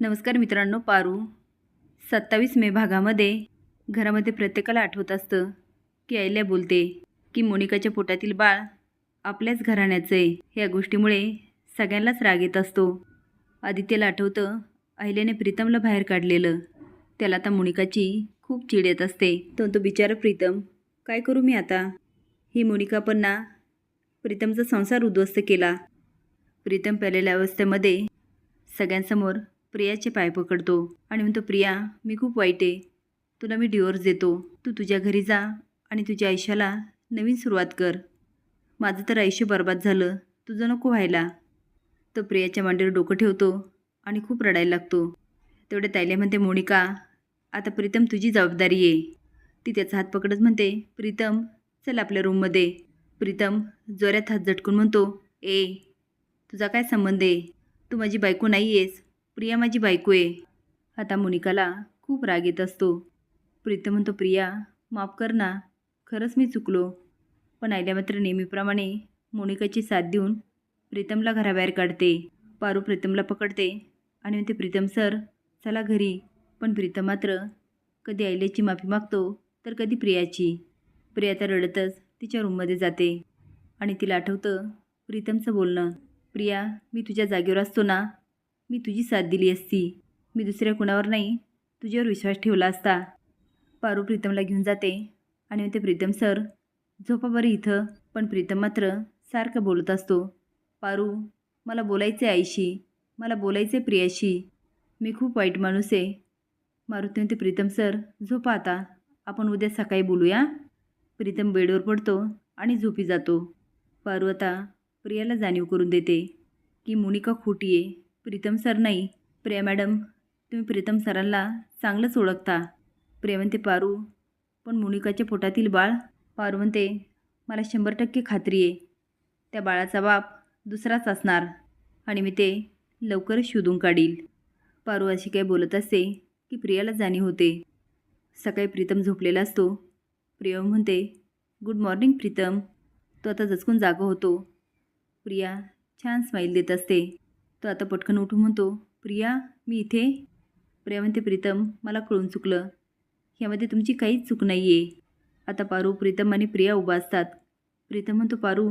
नमस्कार मित्रांनो पारू सत्तावीस मे भागामध्ये. घरामध्ये प्रत्येकाला आठवत असतं की आईल्या बोलते की मोनिकाच्या पोटातील बाळ आपल्याच घराण्याचं आहे. ह्या गोष्टीमुळे सगळ्यांनाच राग येत असतो. आदित्यला आठवतं अहिल्याने प्रीतमला बाहेर काढलेलं. त्याला आता मोनिकाची खूप चिड येत असते. तो तो बिचारा प्रीतम काय करू मी आता? ही मोनिका पण ना प्रीतमचा संसार उद्ध्वस्त केला. प्रीतम पेलेल्या अवस्थेमध्ये सगळ्यांसमोर प्रियाचे पाय पकडतो आणि म्हणतो प्रिया मी खूप वाईट आहे. तुला मी डिवोर्स देतो. तू तुझ्या घरी जा आणि तुझ्या आयुष्याला नवीन सुरुवात कर. माझं तर आयुष्य बर्बाद झालं. तुझं नको व्हायला. तो प्रियाच्या मांडीवर डोकं ठेवतो आणि खूप रडायला लागतो. तेवढ्या तायले म्हणते मोनिका आता प्रीतम तुझी जबाबदारी आहे. ती त्याचा हात पकडत म्हणते प्रीतम चल आपल्या रूममध्ये प्रीतम जोऱ्यात हात झटकून म्हणतो ए तुझा काय संबंध आहे? तू माझी बायको नाही आहेस प्रिया माझी बायको आहे. आता मोनिकाला खूप राग येत असतो. प्रीतम म्हणतो प्रिया माफ कर ना. खरंच मी चुकलो. पण आयल्या मात्र नेहमीप्रमाणे मोनिकाची साथ देऊन प्रीतमला घराबाहेर काढते. पारू प्रीतमला पकडते आणि म्हणते प्रीतम सर चला घरी. पण प्रीतम मात्र कधी आयल्याची माफी मागतो तर कधी प्रियाची. प्रिया तर रडतच तिच्या रूममध्ये जाते आणि तिला आठवतं प्रीतमचं बोलणं. प्रिया मी तुझ्या जागेवर असतो ना. मी तुझी साथ दिली असती. मी दुसऱ्या कुणावर नाही तुझ्यावर विश्वास ठेवला असता. पारू प्रीतमला घेऊन जाते. आणि म्हणते प्रीतम सर झोपा बरं इथं. पण प्रीतम मात्र सारखं बोलत असतो. पारू मला बोलायचं आहे आईशी. मला बोलायचं आहे प्रियाशी. मी खूप वाईट माणूस आहे. मारुती म्हणते प्रीतम सर झोपा आता. आपण उद्या सकाळी बोलूया. प्रीतम बेडवर पडतो आणि झोपी जातो. पारू आता प्रियाला जाणीव करून देते की मोनिका खोटी आहे. प्रीतम सर नाही. प्रिया मॅडम तुम्ही प्रीतम सरांना चांगलंच ओळखता. प्रिया म्हणते पारू पण मोनिकाच्या पोटातील बाळ. पारू म्हणते मला शंभर टक्के खात्री आहे. त्या बाळाचा बाप दुसराच असणार. आणि मी ते लवकरच शोधून काढील. पारू अशी काही बोलत असते की प्रियाला जाणीव होते. सकाळी प्रीतम झोपलेला असतो. प्रिया म्हणते गुड मॉर्निंग प्रीतम. तो आता जचकून जागो होतो. प्रिया छान स्माईल देत असते. तो आता पटकन उठून म्हणतो प्रिया मी इथे. प्रिया म्हणते प्रीतम मला कळून चुकलं. ह्यामध्ये तुमची काहीच चूक नाही आहे आता पारू प्रीतम आणि प्रिया उभा असतात. प्रीतम म्हणतो पारू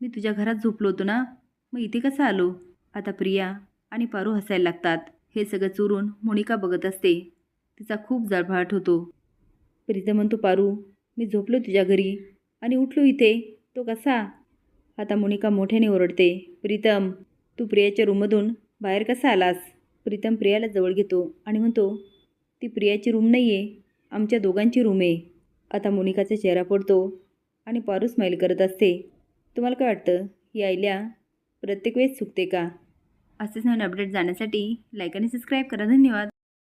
मी तुझ्या घरात झोपलो होतो ना? मग इथे कसं आलो? आता प्रिया आणि पारू हसायला लागतात. हे सगळं चोरून मोनिका बघत असते. तिचा खूप जळफाट होतो. प्रीतम म्हणतो पारू मी झोपलो तुझ्या घरी आणि उठलो इथे. तो कसा? आता मोनिका मोठ्याने ओरडते प्रीतम तू प्रियाच्या रूममधून बाहेर कसा आलास? प्रीतम प्रियाला जवळ घेतो आणि म्हणतो ती प्रियाची रूम नाही आहे आमच्या दोघांची रूम आहे. आता मोनिकाचा चेहरा पडतो आणि पारू स्माईल करत असते. तुम्हाला काय वाटतं? ही आईल्या प्रत्येक वेळेस चुकते का? असेच नवीन अपडेट जाण्यासाठी लाईक आणि सबस्क्राईब करा. धन्यवाद.